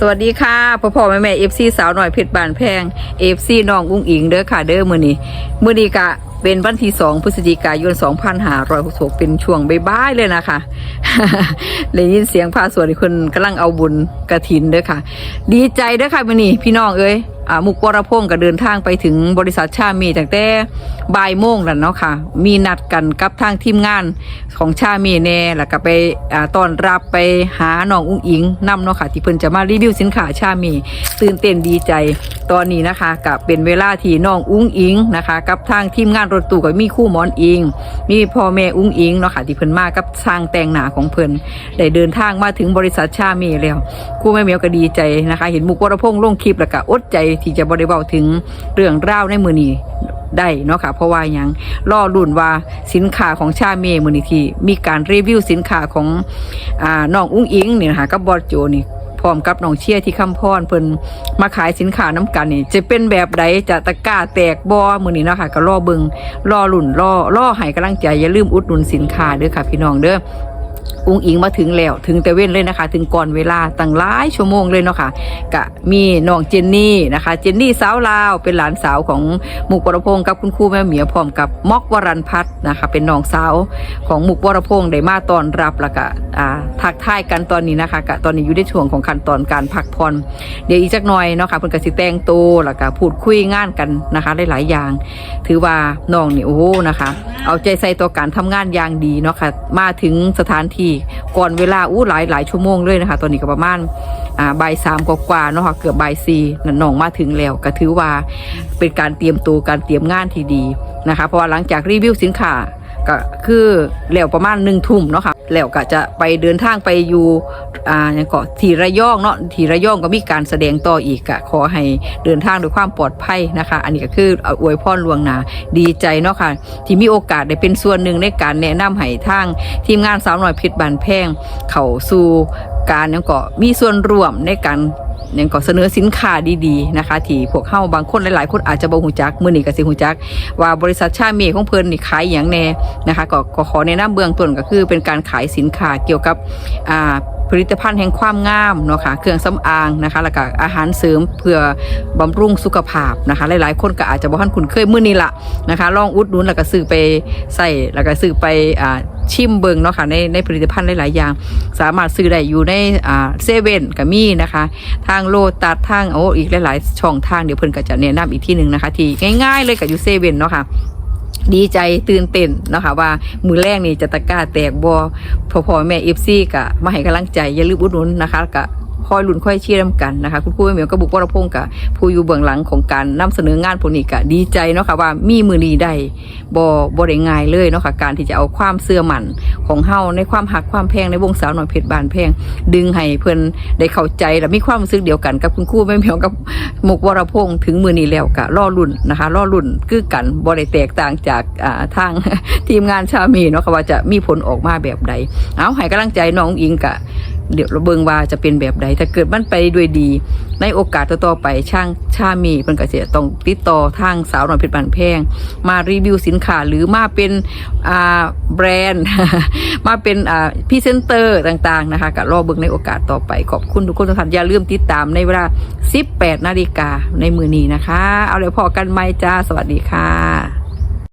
สวัสดีค่ะพ่อพ่อแม่แม่เอฟซีสาวหน่อยเพชรบานแพงเอฟซีน้องอุ้งอิงเด้อค่ะเด้อมือนี้มือนี้กะเป็นวันที่สองพฤศจิกายน2566เป็นช่วงบ่ายๆเลยนะคะได้ยินเสียงพาสวดอีกคนกำลังเอาบุญกระถินเด้อค่ะ ดีใจเด้อค่ะมือนี้พี่น้องเอ้ย มุกวรพงศ์ก็เดินทางไปถึงบริษัทชามีตั้งแต่บ่ายโมงแล้วเนาะค่ะ มีนัดกันกับทางทีมงานของชามีแน่แล้วก็ไปอตอนรับไปหาน้องอุ้งอิงนำเนาะค่ะ ที่เพิ่นจะมารีวิวสินค้าชามี ตื่นเต้นดีใจตอนนี้นะคะก็เป็นเวลาที่น้องอุ้งอิงนะคะ กับทางทีมงานรถตู้ก็มีคู่หมอนอิง มีพ่อแม่อุ้งอิงเนาะค่ะที่เพิ่นมากับช่างแต่งหน้าของเพิ่นได้เดินทางมาถึงบริษัทชามีแล้วคู่แม่เมียวก็ดีใจนะคะ เห็นมุกวรพงษ์ลงคลิปแล้วก็อดใจที่จะบริเวาถึงเรื่องราวในมือนี้ได้เนาะค่ะเพราะว่ายังล่อรุ่นว่าสินค้าของชาเมมือนี้ที่มีการรีวิวสินค้าของอ่าน้องอุ้งอิงเนี่ยนะคะกับบอสโจนี่พร้อมกับน้องเชียที่คำพรเพิ่นมาขายสินค้าน้ำกันนี่จะเป็นแบบใดจะตะก้าแตกบ่มื้อนี้เนาะค่ะก็รอเบิงรอลุ่นรอรอให้กำลังใจอย่าลืมอุดหนุนสินค้าเด้อค่ะพี่น้องเด้อ อุ้งอิงมาถึงแล้ว ถึงแต่เว้นเลยนะคะ ถึงก่อนเวลาตั้งหลายชั่วโมงเลยเนาะค่ะกะมีน้องเจนนี่นะคะ เจนนี่สาวลาวเป็นหลานสาวของหมุกวรพงศ์กับคุณครูแม่เหมียวพร้อมกับมอกวรันพัฒน์นะคะ เป็นน้องสาวของหมุกวรพงศ์ได้มาตอนรับแล้วก็ทักทายกันตอนนี้นะคะกะตอนนี้อยู่ในช่วงของขั้นตอนการพักผ่อนเดี๋ยวอีกจักหน่อยเนาะค่ะเพิ่นก็สิแต่งตัวแล้วก็พูดคุยงานกันนะคะหลายๆอย่าง ถือว่าน้องนี่โอ้โหนะคะ เอาใจใส่ต่อการทำงานอย่างดีเนาะค่ะมาถึงสถานที่ก่อนเวลาอู้หลายหลายชั่วโมงเลยนะคะ ตอนนี้ก็ประมาณอ่าบ่ายสามกว่าๆเนาะค่ะเกือบบ่ายสี่นนองมาถึงแล้วก็ถือว่าเป็นการเตรียมตัวการเตรียมงานที่ดีนะคะ เพราะว่าหลังจากรีวิวสินค้าก็คือแล้วประมาณหนึ่งทุ่มเนาะค่ะ แล้วก็จะไปเดินทางไปอยู่อ่าอย่างเกาะทีระยองเนาะทีระยองก็มีการแสดงต่ออีกกะขอให้เดินทางด้วยความปลอดภัยนะคะ อันนี้ก็คือเอาอวยพรลวงหนาดีใจเนาะค่ะที่มีโอกาสได้เป็นส่วนหนึ่งในการแนะนำให้ทางทีมงานสาวหน่อยพิษบานแพง เข้าสู่การยังเกาะมีส่วนร่วมในการ ยังก็เสนอสินค้าดีๆนะคะ ที่พวกเข้าบางคนหลายๆ คนอาจจะบ่หูจักมื้อนี้ก็สิหูจัก ว่าบริษัทชาเมของเพิ่นนี่ขายอย่างแน่นะคะก็ขอแนะนำเบื้องต้นก็คือเป็นการขายสินค้าเกี่ยวกับอ่า ผลิตภัณฑ์แห่งความงามเนาะค่ะเครื่องสำอางนะคะแล้วก็อาหารเสริมเพื่อบำรุงสุขภาพนะคะ หลายๆ คนก็อาจจะบ่ทันคุ้นเคยมื้อนี้ละนะคะ ลองอุดหนุนแล้วก็ซื้อไปใส่แล้วก็ซื้อไปอ่าชิมเบิงเนาะค่ะในในผลิตภัณฑ์หลาย ๆ อย่าง สามารถซื้อได้อยู่ในอ่าเซเว่นก็มีนะคะ ทางโลตัสทางโอ้อีกหลาย ๆ ช่องทางเดี๋ยวเพิ่นก็จะแนะนำอีกที่หนึ่งนะคะ ที่ง่าย ๆ เลยกับอยู่เซเว่นเนาะค่ะ ดีใจตื่นเต้นเนาะคะว่ามือแรกนี่จะตะกร้าแตกบอพอพอแม่เอฟซีกะมาให้กำลังใจอย่าลืมอุดหนุนนะคะกะ คอยลุนคอยเชียร์นำกันนะคะคุณครูแม่เหมียวกับบุกวรพงศ์กะผู้อยู่เบื้องหลังของการนำเสนองานพวกนี้กะดีใจเนาะค่ะว่ามีมือนีได้บอบได้ง่ายเลยเนาะค่ะการที่จะเอาความเสื่อมันของเฮาในความหักความแพงในวงสาวหน่อยเพชรบานแพงดึงให้เพิ่อนได้เข้าใจและมีความรู้สึกเดียวกันกับคุณครูแม่เหมียวกับมุกวรพงศ์ถึงมือนี้แล้วกะรอรุ่นนะคะรอรุ่นคือกันบ่ได้แตกต่างจากทางทีมงานชามีเนาะค่ะว่าจะมีผลออกมาแบบใดเอาให้กำลังใจน้องอิงกะ เดี๋ยวเราเบิงว่าจะเป็นแบบใดถ้าเกิดมันไปด้วยดี ในโอกาสต่อๆไปช่างชามีเพิ่นก็จะต้องติดต่อทางสาวหน่อยเพชรบันแพง มารีวิวสินค้าหรือมาเป็นอ่าแบรนด์ มาเป็นอ่าพรีเซนเตอร์ต่างๆนะคะก็รอเบิงในโอกาสต่อไปขอบคุณทุกคนทุกท่านอย่าลืมติดตามในเวลา 18นาฬิกาในมือนี้นะคะ เอาเลยพอกันไหมจ้าสวัสดีค่ะ